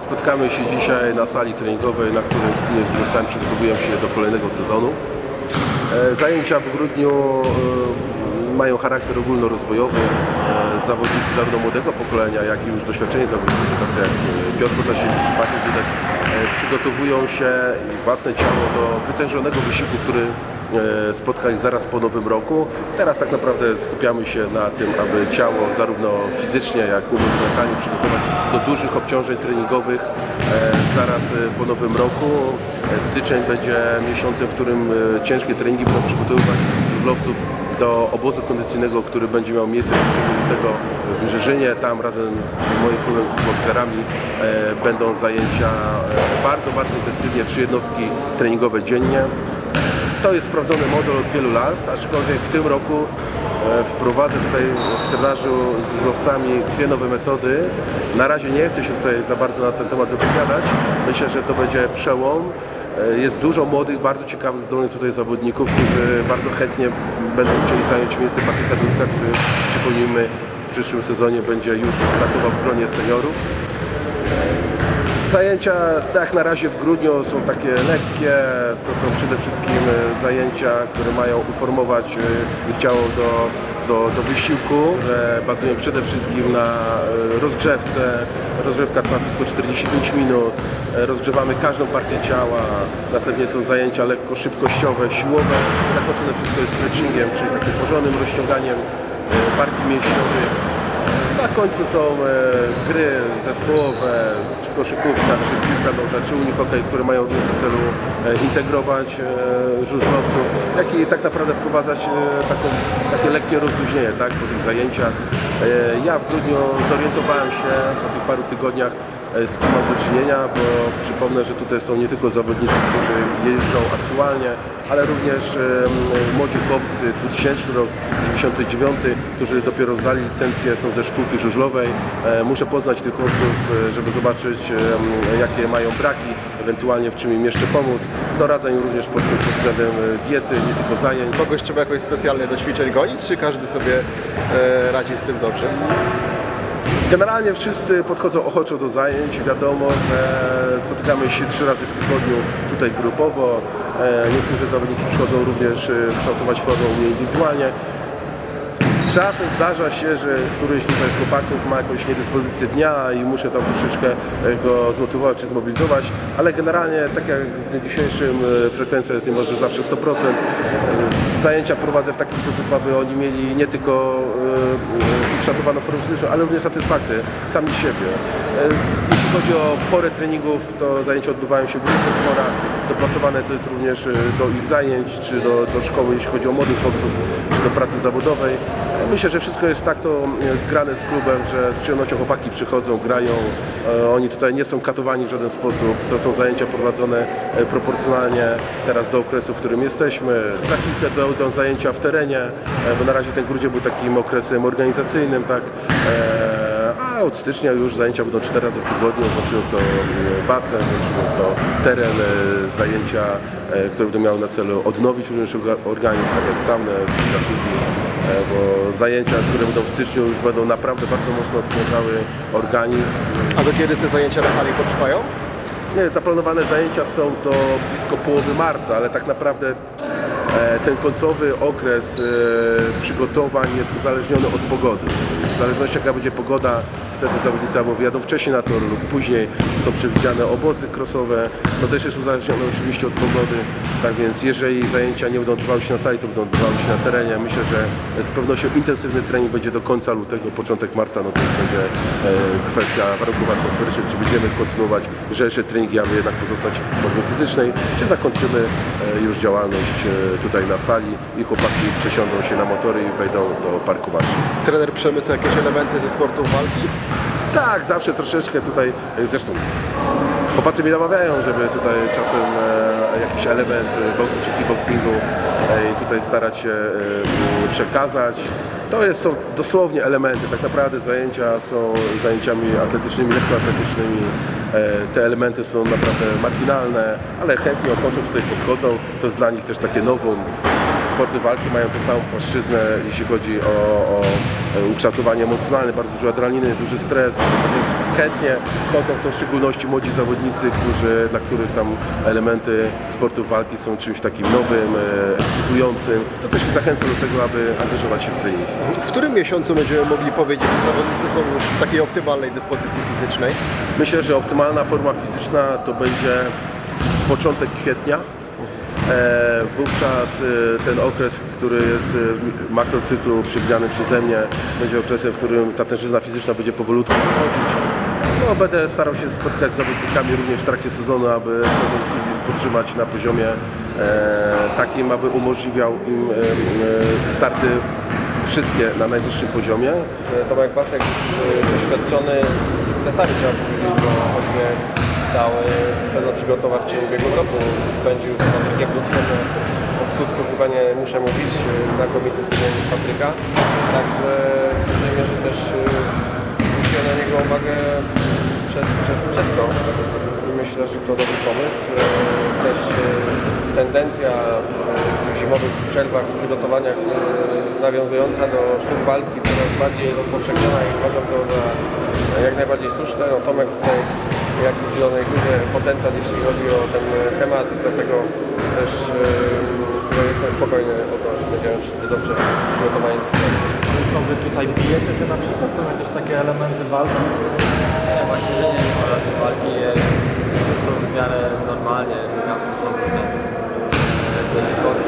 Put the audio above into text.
Spotkamy się dzisiaj na sali treningowej, na której wspólnie z żużlowcami przygotowują się do kolejnego sezonu. E, Zajęcia w grudniu e, mają charakter ogólnorozwojowy. E, Zawodnicy zarówno młodego pokolenia, jak i już doświadczeni zawodnicy, tacy jak e, Piotr Protasiewicz czy Patryk e, przygotowują się własne ciało do wytężonego wysiłku, który e, spotka ich zaraz po nowym roku. Teraz tak naprawdę skupiamy się na tym, aby ciało zarówno fizycznie, jak i umysł przygotować do dużych obciążeń treningowych e, zaraz e, po nowym roku. Styczeń będzie miesiącem, w którym ciężkie treningi będą przygotowywać żużlowców do obozu kondycyjnego, który będzie miał miejsce w ciągu lutego w Rzeżynie. Tam razem z moim klubem bokserami będą zajęcia bardzo, bardzo intensywnie, trzy jednostki treningowe dziennie. To jest sprawdzony model od wielu lat, aczkolwiek w tym roku e, wprowadzę tutaj w trenażu z żużlowcami dwie nowe metody. Na razie nie chcę się tutaj za bardzo na ten temat wypowiadać. Myślę, że to będzie przełom. E, Jest dużo młodych, bardzo ciekawych, zdolnych tutaj zawodników, którzy bardzo chętnie będą chcieli zająć miejsce Patryka Dudka, który przypomnijmy w przyszłym sezonie będzie już startował w gronie seniorów. Zajęcia, tak na razie w grudniu, są takie lekkie. To są przede wszystkim e, zajęcia, które mają uformować e, ich ciało do, do, do wysiłku, bazują przede wszystkim na e, rozgrzewce. Rozgrzewka trwa blisko 45 minut. Rozgrzewamy każdą partię ciała. Następnie są zajęcia lekko szybkościowe, siłowe. Zakończone wszystko jest stretchingiem, czyli takim porządnym rozciąganiem partii mięśniowych. Na końcu są e, gry zespołowe, czy koszykówka, czy piłka nożna, czy unihokej, które mają również na celu e, integrować e, żużlowców, jak i tak naprawdę wprowadzać e, taką, takie lekkie rozluźnienie tak, po tych zajęciach. E, ja w grudniu zorientowałem się po tych paru tygodniach, z kim mam do czynienia, bo przypomnę, że tutaj są nie tylko zawodnicy, którzy jeżdżą aktualnie, ale również e, młodzi chłopcy, 2000 rok, 99, którzy dopiero zdali licencję, są ze szkółki żużlowej. E, Muszę poznać tych chłopców, e, żeby zobaczyć e, jakie mają braki, ewentualnie w czym im jeszcze pomóc. Doradzam im również pod, pod względem e, diety, nie tylko zajęć. Kogoś trzeba jakoś specjalnie do ćwiczeń gonić, czy każdy sobie e, radzi z tym dobrze? Generalnie wszyscy podchodzą ochoczo do zajęć. Wiadomo, że spotykamy się trzy razy w tygodniu tutaj grupowo. E, Niektórzy zawodnicy przychodzą również e, kształtować formę u mnie indywidualnie. Czasem zdarza się, że któryś tutaj z chłopaków ma jakąś niedyspozycję dnia i muszę tam troszeczkę e, go zmotywować czy zmobilizować, ale generalnie tak jak w dniu dzisiejszym frekwencja jest niemalże zawsze 100%. E, Zajęcia prowadzę w taki sposób, aby oni mieli nie tylko ukształtowaną formę fizyczną, ale również satysfakcję sami siebie. E, Jeśli chodzi o porę treningów, to zajęcia odbywają się w różnych porach. Dopasowane to jest również e, do ich zajęć, czy do, do szkoły, jeśli chodzi o młodych chłopców, czy do pracy zawodowej. Myślę, że wszystko jest tak to e, zgrane z klubem, że z przyjemnością chłopaki przychodzą, grają. E, Oni tutaj nie są katowani w żaden sposób. To są zajęcia prowadzone e, proporcjonalnie teraz do okresu, w którym jesteśmy. Za chwilkę dojdą zajęcia w terenie, bo na razie ten grudzień był takim okresem organizacyjnym, tak. A od stycznia już zajęcia będą cztery razy w tygodniu. Włączymy w to mm, basen, włączymy w to teren, e, zajęcia, e, które będą miały na celu odnowić również orga- organizm, tak jak saunę, jacuzzi. E, bo zajęcia, które będą w styczniu już będą naprawdę bardzo mocno obciążały organizm. A do kiedy te zajęcia na hali potrwają? Nie, zaplanowane zajęcia są do blisko połowy marca, ale tak naprawdę ten końcowy okres przygotowań jest uzależniony od pogody. W zależności jaka będzie pogoda, wtedy zawodnicy albo wyjadą wcześniej na tor lub później. Są przewidziane obozy crossowe. To też jest uzależnione oczywiście od pogody. Tak więc jeżeli zajęcia nie będą odbywały się na sali, to będą odbywały się na terenie. Myślę, że z pewnością intensywny trening będzie do końca lutego, początek marca, no to już będzie e, kwestia warunków atmosferycznych, czy będziemy kontynuować lżejsze treningi, aby jednak pozostać w formie fizycznej, czy zakończymy e, już działalność e, tutaj na sali i chłopaki przesiądą się na motory i wejdą do parku maszyn. Trener przemyca jakieś elementy ze sportu walki? Tak, zawsze troszeczkę tutaj, e, zresztą chłopacy mi namawiają, żeby tutaj czasem e, jakiś element e, boksu czy kickboxingu tutaj starać się przekazać. To jest, są dosłownie elementy, tak naprawdę zajęcia są zajęciami atletycznymi, lekkoatletycznymi. Te elementy są naprawdę marginalne, ale chętnie ochoczo tutaj podchodzą. To jest dla nich też takie nowum. Sporty walki mają tę samą płaszczyznę, jeśli chodzi o, o e, ukształtowanie emocjonalne, bardzo dużo adrenaliny, duży stres, więc chętnie wchodzą w to w szczególności młodzi zawodnicy, którzy, dla których tam elementy sportów walki są czymś takim nowym, e, ekscytującym. To też ich zachęca do tego, aby angażować się w trening. W którym miesiącu będziemy mogli powiedzieć, że zawodnicy są już w takiej optymalnej dyspozycji fizycznej? Myślę, że optymalna forma fizyczna to będzie początek kwietnia. E, wówczas e, ten okres, który jest e, w makrocyklu przewidziany przeze mnie, będzie okresem, w którym ta tężyzna fizyczna będzie powolutku wychodzić. No, będę starał się spotkać z zawodnikami również w trakcie sezonu, aby ten fizycz podtrzymać na poziomie e, takim, aby umożliwiał im e, e, starty wszystkie na najwyższym poziomie. Tomek Pasek już e, doświadczony sukcesami trzeba powiedzieć, bo cały sezon przygotowawczy ubiegłego roku spędził z Patrykiem Dudkiem. O skutku chyba nie muszę mówić, e, znakomity sezon Patryka. Także w dużej mierze też e, zwróciłem na niego uwagę przez, przez, przez to. I myślę, że to dobry pomysł. E, Też tendencja w zimowych przerwach, w przygotowaniach nawiązująca do sztuk walki coraz bardziej rozpowszechniona i uważam to za jak najbardziej słuszne. No, Tomek tutaj jak w Zielonej Górze potentat jeśli chodzi o ten e, temat i dlatego też e, no, jestem spokojny o to, że będziemy wszyscy dobrze przygotowani do. Co wy tutaj bijecie, to na przykład są jakieś takie elementy walki? Nie, właśnie, że nie ma żadnej walki, jest to w miarę normalnie, tam są różne, różne skoki,